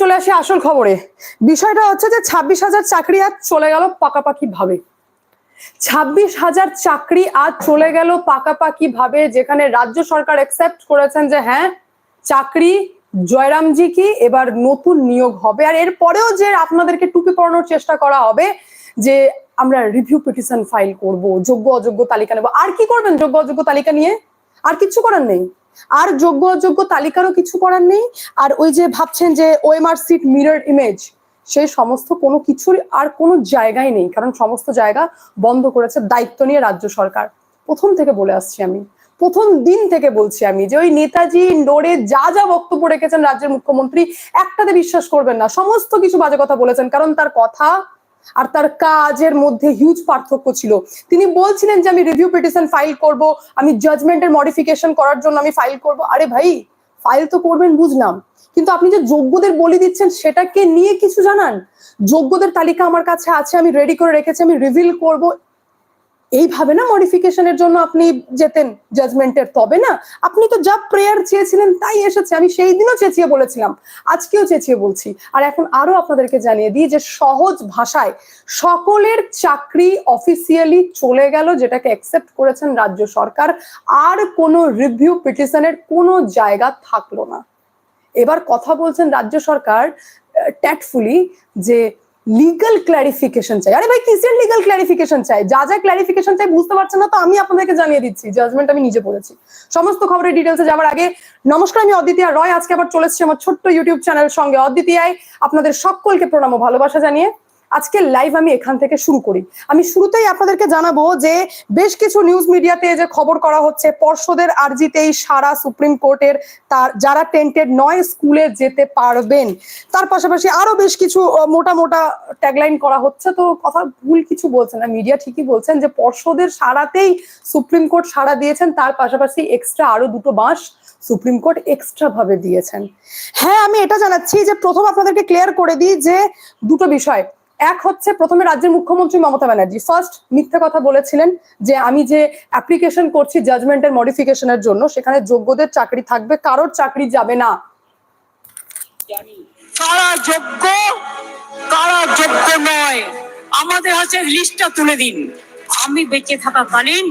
চলে আসি আসল খবরে। বিষয়টা হচ্ছে যে ছাব্বিশ হাজার চাকরি আজ চলে গেল পাকাপাকি ভাবে। ছাব্বিশ হাজার চাকরি আজ চলে গেল পাকাপাকি ভাবে, যেখানে রাজ্য সরকার অ্যাকসেপ্ট করেছেন যে হ্যাঁ চাকরি, জয়রামজি কি, এবার নতুন নিয়োগ হবে। আর এরপরেও যে আপনাদেরকে টুপি পড়ানোর চেষ্টা করা হবে, যে আমরা রিভিউ পিটিশন ফাইল করব যোগ্য অযোগ্য তালিকা নেব। আর কি করবেন যোগ্য অযোগ্য তালিকা নিয়ে? আর কিছু করার নেই। আর যোগ্য অযোগ্য তালিকারও কিছু করার নেই। আর ওই যে ভাবছেন যে ওএমআর সিট মিরর ইমেজ সেই সমস্ত কোনো কিছুর আর কোনো জায়গায় নেই, কারণ সমস্ত জায়গা বন্ধ করেছে দায়িত্ব নিয়ে রাজ্য সরকার। প্রথম থেকে বলে আসছি আমি, প্রথম দিন থেকে বলছি আমি যে ওই নেতাজি ইন্ডোরে যা যা বক্তব্য রেখেছেন রাজ্যের মুখ্যমন্ত্রী, একটাতে বিশ্বাস করবেন না। সমস্ত কিছু বাজে কথা বলেছেন, কারণ তার কথা আর তার কাজের মধ্যে হিউজ পার্থক্য ছিল। তিনি বলছিলেন যে, আমি রিভিউ পিটিশন ফাইল করব, আমি জাজমেন্টের মডিফিকেশন করার জন্য আমি ফাইল করব। আরে ভাই ফাইল তো করবেন, বুঝলাম। কিন্তু আপনি যে যোগ্যদের বলি দিচ্ছেন, সেটাকে নিয়ে কিছু জানান? যোগ্যদের তালিকা আমার কাছে আছে, আমি রেডি করে রেখেছি, আমি রিভিল করব এইভাবে না মডিফিকেশনের জন্য আপনি যেতেন জাজমেন্টের তবে না আপনি তো যা প্রেয়ার চেয়েছিলেন তাই এসেছে। আমি সেই দিনও চেঁচিয়ে বলেছিলাম, আজকেও চেঁচিয়ে বলছি। আর এখন আরও আপনাদেরকে জানিয়ে দিই যে সহজ ভাষায় সকলের চাকরি অফিসিয়ালি চলে গেল, যেটাকে অ্যাকসেপ্ট করেছেন রাজ্য সরকার। আর কোনো রিভিউ পিটিশনের কোনো জায়গা থাকল না। এবার কথা বলছেন রাজ্য সরকার ট্যাটফুলি যে লিগাল ক্লারিফিকেশন চাই। আরে ভাই, কিসের লিগাল ক্ল্যারিফিকেশন চাই? যা যা ক্লারিফিকেশন চাই বুঝতে পারছেন না তো আমি আপনাদেরকে জানিয়ে দিচ্ছি জাজমেন্ট আমি নিজে পড়েছি। সমস্ত খবরের ডিটেলসে যাওয়ার আগে নমস্কার, আমি অদ্বিতীয়া রয়। আজকে আবার চলেছি আমার ছোট্ট ইউটিউব চ্যানেল সঙ্গে। অদ্বিতীয়ায় আপনাদের সকলকে প্রণাম ও ভালোবাসা জানিয়ে আজকে লাইভ আমি এখান থেকে শুরু করি। আমি শুরুতেই আপনাদেরকে জানাব যে বেশ কিছু নিউজ মিডিয়াতে যে খবর করা হচ্ছে, পর্ষদের আর্জিতেই সারা সুপ্রিম কোর্টের তার, যারা টেন্টেড নয়, স্কুলে যেতে পারবেন। তার পাশাপাশি আরও বেশ কিছু মোটা মোটা ট্যাগলাইন করা হচ্ছে। তো কথা ভুল কিছু বলছেন না মিডিয়া ঠিকই বলছেন যে পর্ষদের সারাতেই সুপ্রিম কোর্ট সারা দিয়েছেন, তার পাশাপাশি এক্সট্রা আরও দুটো বাঁশ সুপ্রিম কোর্ট এক্সট্রা ভাবে দিয়েছেন। হ্যাঁ আমি এটা জানাচ্ছি যে প্রথম আপনাদেরকে ক্লিয়ার করে দিই যে দুটো বিষয়। এক হচ্ছে প্রথমে রাজ্যের মুখ্যমন্ত্রী মমতা ব্যানার্জি। ফার্স্ট মিথ্যা কথা বলেছিলেন যে আমি যে অ্যাপ্লিকেশন করছি জাজমেন্টের মডিফিকেশনের জন্য সেখানে যোগ্যদের চাকরি থাকবে কারোর চাকরি যাবে না। কারা যোগ্য কারা যোগ্য নয় আমাদের হাতে লিস্টটা তুলে দিন। আমি বেঁচে থাকাকালীন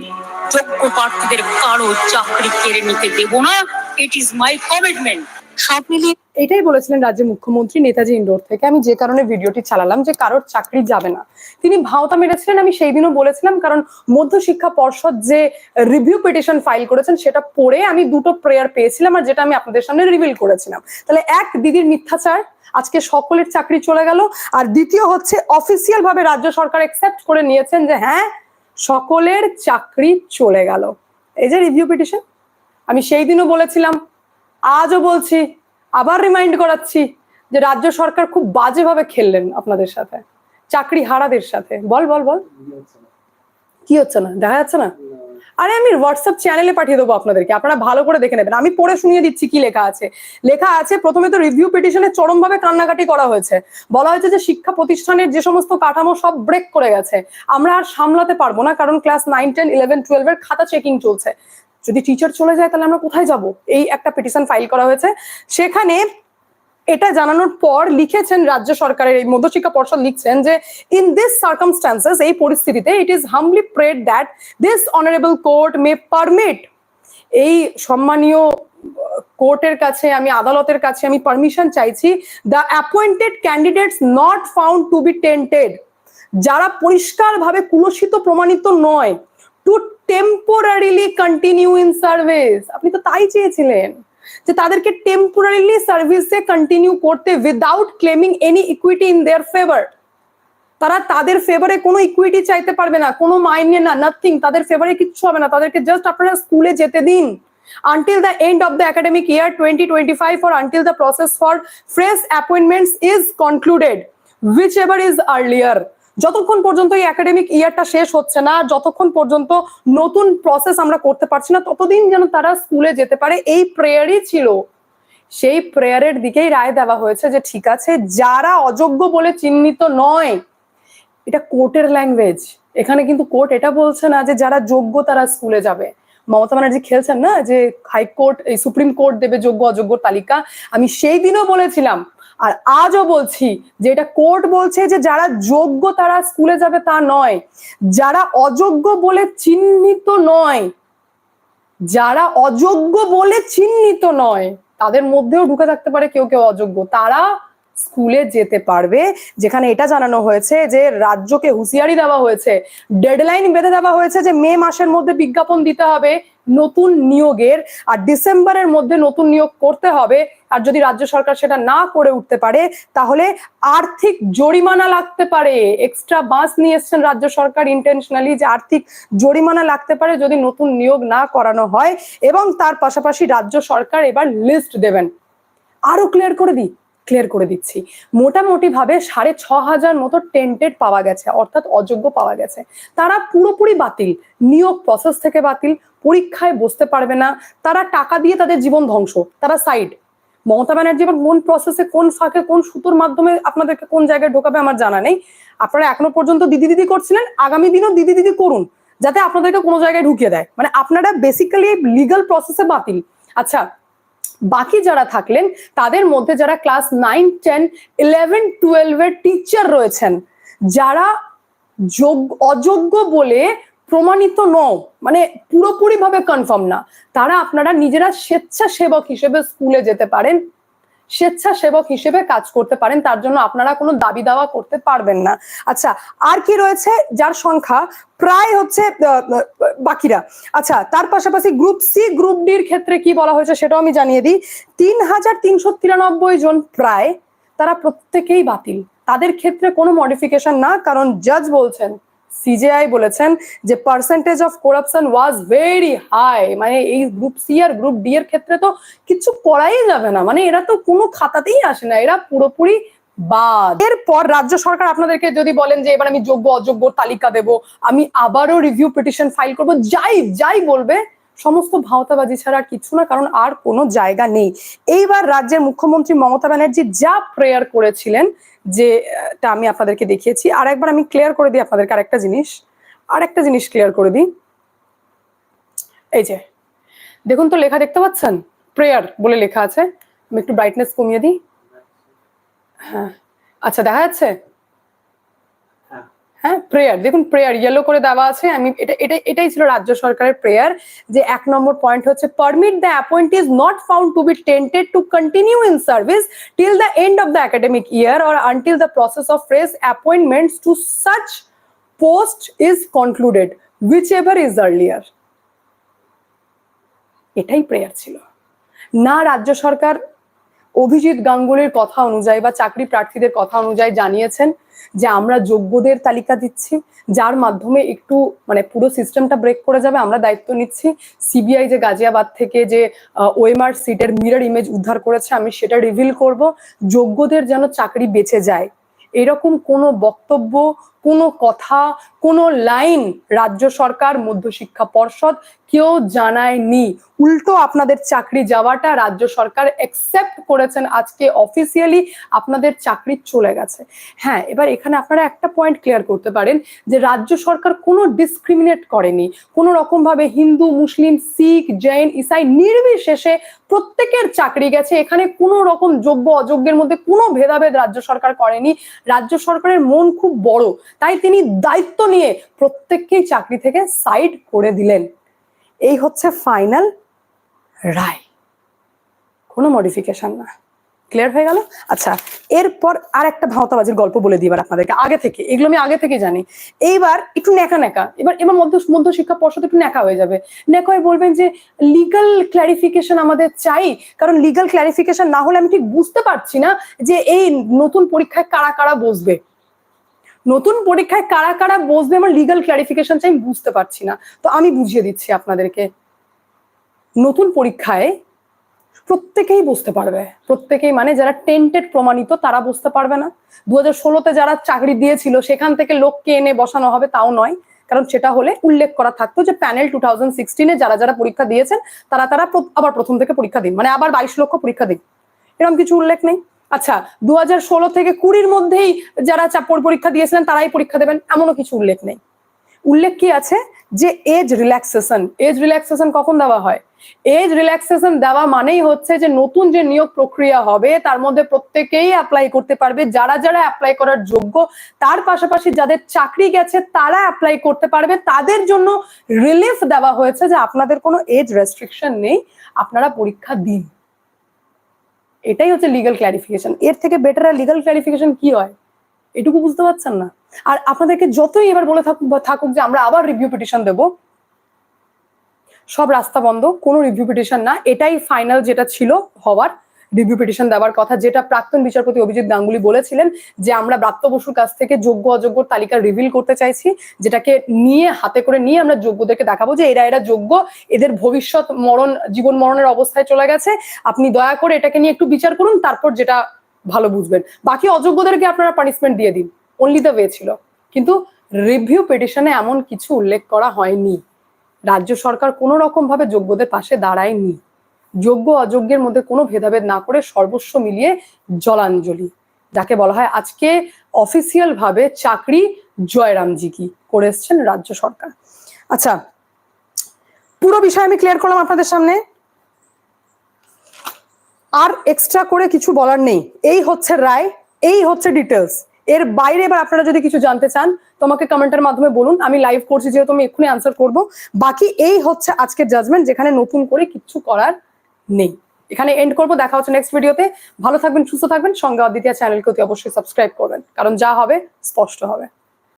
যোগ্য প্রার্থীদের কারও চাকরি কেড়ে নিতে দেব না। ইট ইজ মাই কমিটমেন্ট সব মিলিয়ে এটাই বলেছিলেন রাজ্যের মুখ্যমন্ত্রী নেতাজি ইন্ডোর থেকে। আমি যে কারণে ভিডিওটি চালালাম যে কারোর চাকরি যাবে না। তিনি ভাওতা মেরেছিলেন, আমি সেই দিনও বলেছিলাম, কারণ মধ্যশিক্ষা পর্ষদ যে রিভিউ পিটিশন ফাইল করেছেন, সেটা পড়ে আমি দুটো প্রেয়ার পেয়েছিলাম আর যেটা আমি আপনাদের সামনে রিভিল করেছিলাম। তাহলে এক, দিদির মিথ্যাচার, আজকে সকলের চাকরি চলে গেল, আর দ্বিতীয় হচ্ছে অফিসিয়াল ভাবে রাজ্য সরকার একসেপ্ট করে নিয়েছেন যে হ্যাঁ সকলের চাকরি চলে গেল। এই যে রিভিউ পিটিশন আমি সেই দিনও বলেছিলাম, আজও বলছি আবার রিমাইন্ড করাচ্ছি যে রাজ্য সরকার খুব বাজেভাবে খেললেন আপনাদের সাথে, চাকরি হারাদের সাথে। বল বল বল। কি হচ্ছে না? দেখা যাচ্ছে না? আরে আমি হোয়াটসঅ্যাপ চ্যানেলে পাঠিয়ে দেবো আপনাদেরকে, আপনারা ভালো করে দেখে নেবেন। আমি পড়ে শুনিয়ে দিচ্ছি কি লেখা আছে। লেখা আছে, প্রথমে তো রিভিউ পিটিশনে চরমভাবে কান্নাকাটি করা হয়েছে। বলা হয়েছে যে শিক্ষা প্রতিষ্ঠানের যে সমস্ত কাঠামো সব ব্রেক করে গেছে। আমরা আর সামলাতে পারব না, কারণ ক্লাস নাইন টেন ইলেভেন টুয়েলভের খাতা চেকিং চলছে। যদি টিচার চলে যায়, তাহলে আমরা কোথায় যাব? এই একটা পিটিশন ফাইল করা হয়েছে। সেখানে এটা জানানোর পর লিখেছেন রাজ্য সরকারের, এই মধ্যশিক্ষা পর্ষদ লিখছেন যে ইন দিস সার্কামস্টান্সেস এই পরিস্থিতিতে it is humbly prayed that this honourable court may permit এই সম্মানীয় কোর্টের কাছে, আমি আদালতের কাছে আমি পারমিশন চাইছি the appointed candidates not found to be tainted যারা পরিষ্কারভাবে কুলসিত প্রমাণিত নয় to temporarily continue in service আপনি তো তাই চেয়েছিলেন যে তাদেরকে টেম্পোরারিলি সার্ভিসে কন্টিনিউ করতে without claiming any equity in their favour তারা তাদের ফেভারে কোনো ইকুইটি চাইতে পারবে না, কোনো মাইনে না নাথিং তাদের ফেভারে কিচ্ছু হবে না। তাদেরকে জাস্ট আপনারা স্কুলে যেতে দিন। Until the end of the academic year 2025 or until the process for fresh appointments is concluded, whichever is earlier. যতক্ষণ পর্যন্ত এই একাডেমিক ইয়ারটা শেষ হচ্ছে না, যতক্ষণ পর্যন্ত নতুন প্রসেস আমরা করতে পারছি না, ততদিন যেন তারা স্কুলে যেতে পারে। এই প্রেয়ারই ছিল। সেই প্রেয়ারের দিকেই রায় দেওয়া হয়েছে যে, ঠিক আছে, যারা অযোগ্য বলে চিহ্নিত নয়, এটা কোর্টের ল্যাঙ্গুয়েজ এখানে কিন্তু কোর্ট এটা বলছে না যে, যারা যোগ্য তারা স্কুলে যাবে। মমতা ব্যানার্জি খেলছেন না যে হাইকোর্ট এই সুপ্রিম কোর্ট দেবে যোগ্য অযোগ্য তালিকা? আমি সেই দিনও বলেছিলাম আর আজও বলছি যে এটা কোর্ট বলছে যে যারা যোগ্য তারা স্কুলে যাবে তা নয়। যারা অযোগ্য বলে চিহ্নিত নয়, যারা অযোগ্য বলে চিহ্নিত নয়, তাদের মধ্যেও ঢুকে থাকতে পারে কেউ কেউ অযোগ্য। তারা স্কুলে যেতে পারবে। যেখানে এটা জানানো হয়েছে যে রাজ্যকে হুঁশিয়ারি দেওয়া হয়েছে, ডেডলাইন বেঁধে দেওয়া হয়েছে যে মে মাসের মধ্যে বিজ্ঞাপন দিতে হবে। নতুন নিয়োগের, আর ডিসেম্বরের মধ্যে নতুন নিয়োগ করতে হবে। আর যদি রাজ্য সরকার সেটা না করে উঠতে পারে, তাহলে আর্থিক জরিমানা লাগতে পারে। এক্সট্রা বাস নিয়ে এসছেন রাজ্য সরকার ইন্টেনশনালি যে আর্থিক জরিমানা লাগতে পারে যদি নতুন নিয়োগ না করানো হয়। এবং তার পাশাপাশি রাজ্য সরকার এবার লিস্ট দেবেন। আরও ক্লিয়ার করে দিই ক্লিয়ার করে দিচ্ছি। মোটামুটি ভাবে সাড়ে ছ হাজার মতো টেন্টেড পাওয়া গেছে, অর্থাৎ অযোগ্য পাওয়া গেছে। তারা পুরোপুরি বাতিল, নিয়োগ প্রসেস থেকে বাতিল। পরীক্ষায় বসতে পারবে না, তারা টাকা দিয়ে তাদের জীবন ধ্বংস, তারা সাইড মমতা ব্যানার্জি এবার কোন প্রসেসে কোন ফাঁকে, কোন সুতোর মাধ্যমে আপনাদেরকে কোন জায়গায় ঢোকাবে আমার জানা নেই। আপনারা এখনও পর্যন্ত দিদি দিদি করছিলেন, আগামী দিনও দিদি দিদি করুন, যাতে আপনাদেরকে কোনো জায়গায় ঢুকিয়ে দেয়। মানে আপনারা বেসিক্যালি লিগাল প্রসেসে বাতিল। আচ্ছা বাকি যারা থাকলেন, তাদের মধ্যে যারা ক্লাস নাইন টেন ইলেভেন টুয়েলভের টিচার রয়েছেন, যারা যোগ্য অযোগ্য বলে প্রমাণিত নও মানে পুরোপুরি ভাবে কনফার্ম না। তারা আপনারা নিজেরা স্বেচ্ছাসেবক হিসেবে স্কুলে যেতে পারেন, স্বেচ্ছাসেবক হিসেবে কাজ করতে পারেন, তার জন্য আপনারা কোনো দাবি দাওয়া করতে পারবেন না। আচ্ছা আর কি রয়েছে? যার সংখ্যা প্রায় হচ্ছে বাকিরা। আচ্ছা তার পাশাপাশি গ্রুপ সি গ্রুপ ডির ক্ষেত্রে কি বলা হয়েছে সেটাও আমি জানিয়ে দিই। তিন হাজার তিনশো তিরানব্বই জন প্রায় তারা প্রত্যেকেই বাতিল। তাদের ক্ষেত্রে কোনো মডিফিকেশন না, কারণ জাজ বলছেন সিজেআই বলেছেন যে percentage of corruption was very high মানে এই গ্রুপ সি আর গ্রুপ ডি এর ক্ষেত্রে তো কিছু করাই যাবে না। মানে এরা তো কোনো খাতাতেই আসে না। এরা পুরোপুরি বাদ। এরপর রাজ্য সরকার আপনাদেরকে যদি বলেন যে এবার আমি যোগ্য, অযোগ্য তালিকা দেব, আমি আবারও রিভিউ পিটিশন ফাইল করব, যাই যাই বলবে সমস্ত ভাওতাবাজি ছাড়া আর কিছু না কারণ আর কোনো জায়গা নেই। এইবার রাজ্যের মুখ্যমন্ত্রী মমতা ব্যানার্জি যা প্রেয়ার করেছিলেন যে আহ, আমি আপনাদেরকে দেখিয়েছি। আর একবার আমি ক্লিয়ার করে দিই আপনাদেরকে আরেকটা জিনিস। আর একটা জিনিস ক্লিয়ার করে দিই। এই যে দেখুন তো লেখা দেখতে পাচ্ছেন? প্রেয়ার বলে লেখা আছে। আমি একটু ব্রাইটনেস কমিয়ে দিই। হ্যাঁ আচ্ছা দেখা যাচ্ছে? হ্যাঁ। প্রেয়ার দেখুন প্রেয়ার ইয়েলো করে দেওয়া আছে। আমি এটা এটা, এটাই ছিল রাজ্য সরকারের প্রেয়ার যে এক নম্বর পয়েন্ট হচ্ছে permit the appoint is not found to be tainted to continue in service till the end of the academic year or until the process of fresh appointments to such post is concluded. Whichever is earlier এটাই prayer ছিল। না রাজ্য সরকার অভিজিৎ গাঙ্গুলির কথা অনুযায়ী বা চাকরি প্রার্থীদের কথা অনুযায়ী জানিয়েছেন যে আমরা যোগ্যদের তালিকা দিচ্ছি, যার মাধ্যমে একটু মানে পুরো সিস্টেমটা ব্রেক করে যাবে। আমরা দায়িত্ব নিচ্ছি সিবিআই যে গাজিয়াবাদ থেকে যে ওএমআর সিটের মিরর ইমেজ উদ্ধার করেছে, আমি সেটা রিভিল করব। যোগ্যদের যেন চাকরি বেঁচে যায়। এরকম কোনো বক্তব্য কোনো কথা, কোনো লাইন রাজ্য সরকার, মধ্যশিক্ষা পর্ষদ কেউ জানায়নি। উল্টো আপনাদের চাকরি যাওয়াটা রাজ্য সরকার অ্যাকসেপ্ট করেছেন আজকে অফিসিয়ালি আপনাদের চাকরি চলে গেছে। হ্যাঁ এবার এখানে আপনারা একটা পয়েন্ট ক্লিয়ার করতে পারেন যে রাজ্য সরকার কোনো ডিসক্রিমিনেট করেনি। কোনো রকম ভাবে হিন্দু, মুসলিম, শিখ, জৈন, ইসাই নির্বিশেষে প্রত্যেকের চাকরি গেছে। এখানে কোনো রকম যোগ্য, অযোগ্যের মধ্যে কোনো ভেদাভেদ রাজ্য সরকার করেনি। রাজ্য সরকারের মন খুব বড়। তাই তিনি দায়িত্ব নিয়ে প্রত্যেককেই চাকরি থেকে সাইড করে দিলেন। এই হচ্ছে ফাইনাল রায়। কোনো মডিফিকেশন না। ক্লিয়ার হয়ে গেল? আচ্ছা এরপর আর একটা ভাওতাবাজির গল্প বলে দিই এবার আপনাদেরকে, আগে থেকে। এগুলো আমি আগে থেকে জানি। এইবার একটু নেকা নেকা এবার এবার মধ্য মধ্য শিক্ষা পর্ষদ একটু নেকা হয়ে যাবে। নেকা হয়ে বলবেন যে লিগাল ক্ল্যারিফিকেশন আমাদের চাই। কারণ লিগাল ক্ল্যারিফিকেশন না হলে আমি ঠিক বুঝতে পারছি না যে এই নতুন পরীক্ষায় কারা কারা বসবে। নতুন পরীক্ষায় কারা কারা বসবে আমার লিগাল ক্ল্যারিফিকেশন চাই বুঝতে পারছি না। তো আমি বুঝিয়ে দিচ্ছি আপনাদেরকে। নতুন পরীক্ষায় প্রত্যেকেই বসতে পারবে। প্রত্যেকেই মানে যারা টেন্টেড প্রমাণিত, তারা বসতে পারবে না। দু হাজার ষোলোতে যারা চাকরি দিয়েছিল, সেখান থেকে লোককে এনে বসানো হবে, তাও নয়। কারণ সেটা হলে উল্লেখ করা থাকতো যে প্যানেল টু থাউজেন্ড সিক্সটিনে যারা যারা পরীক্ষা দিয়েছেন, তারা তারা আবার প্রথম থেকে পরীক্ষা দিন। মানে আবার বাইশ লক্ষ পরীক্ষা দিন। এরকম কিছু উল্লেখ নেই। আচ্ছা দু থেকে কুড়ির মধ্যেই যারা চাপ পরীক্ষা দিয়েছিলেন, তারাই পরীক্ষা দেবেন, এমনও কিছু উল্লেখ নেই। উল্লেখ কি আছে? যে এজ রিল্যাক্সেশন এজ রিল্যাক্সেশন কখন দেওয়া হয়? এজ রিল্যাক্সেশন দেওয়া মানেই হচ্ছে যে নতুন যে নিয়োগ প্রক্রিয়া হবে, তার মধ্যে প্রত্যেকেই অ্যাপ্লাই করতে পারবে। যারা যারা অ্যাপ্লাই করার যোগ্য, তার পাশাপাশি যাদের চাকরি গেছে, তারা অ্যাপ্লাই করতে পারবে। তাদের জন্য রিলিফ দেওয়া হয়েছে যে আপনাদের কোনো এজ রেস্ট্রিকশন নেই। আপনারা পরীক্ষা দিন। এটাই হচ্ছে লিগাল ক্ল্যারিফিকেশন এর থেকে বেটার আর লিগাল ক্ল্যারিফিকেশন কি হয়? এটুকু বুঝতে পারছেন না? আর আপনাদেরকে যতই এবার বলে থাকুক বা থাকুক যে আমরা আবার রিভিউ পিটিশন দেব, সব রাস্তা বন্ধ, কোনো রিভিউ পিটিশন না, এটাই ফাইনাল যেটা ছিল হওয়ার রিভিউ পিটিশন দেওয়ার কথা, যেটা প্রাক্তন বিচারপতি অভিজিৎ গাঙ্গুলি বলেছিলেন যে আমরা ব্রাত্য বসুর কাছ থেকে যোগ্য অযোগ্য তালিকা রিভিল করতে চাইছি, যেটাকে নিয়ে, হাতে করে নিয়ে আমরা যোগ্যদেরকে দেখাবো যে এরা এরা যোগ্য, এদের ভবিষ্যৎ মরণ, জীবন মরণের অবস্থায় চলে গেছে। আপনি দয়া করে এটাকে নিয়ে একটু বিচার করুন, তারপর যেটা ভালো বুঝবেন। বাকি অযোগ্যদেরকে আপনারা পানিশমেন্ট দিয়ে দিন। অনলি দ্য ওয়ে ছিল। কিন্তু রিভিউ পিটিশনে এমন কিছু উল্লেখ করা হয়নি। রাজ্য সরকার কোনো রকম ভাবে যোগ্যদের পাশে দাঁড়ায়নি। যোগ্য অযোগ্যের মধ্যে কোনো ভেদাভেদ না করে সর্বস্ব মিলিয়ে জলাঞ্জলি। যাকে বলা হয় আজকে অফিসিয়াল ভাবে চাকরি জয়রামজি কি করে এসছেন রাজ্য সরকার। আচ্ছা পুরো বিষয় আমি ক্লিয়ার করলাম আপনাদের সামনে। আর এক্সট্রা করে কিছু বলার নেই। এই হচ্ছে রায়, এই হচ্ছে ডিটেলস এর বাইরে এবার আপনারা যদি কিছু জানতে চান, তোমাকে কমেন্টের মাধ্যমে বলুন। আমি লাইভ করছি, যেহেতু আমি এক্ষুনি আনসার করব। বাকি এই হচ্ছে আজকের জাজমেন্ট যেখানে নতুন করে কিছু করার নেই। এখানে এন্ড করব, দেখা হচ্ছে নেক্সট ভিডিওতে ভালো থাকবেন, সুস্থ থাকবেন। সঙ্গে অদ্বিতীয় চ্যানেলকে অতি অবশ্যই সাবস্ক্রাইব করবেন। কারণ যা হবে, স্পষ্ট হবে।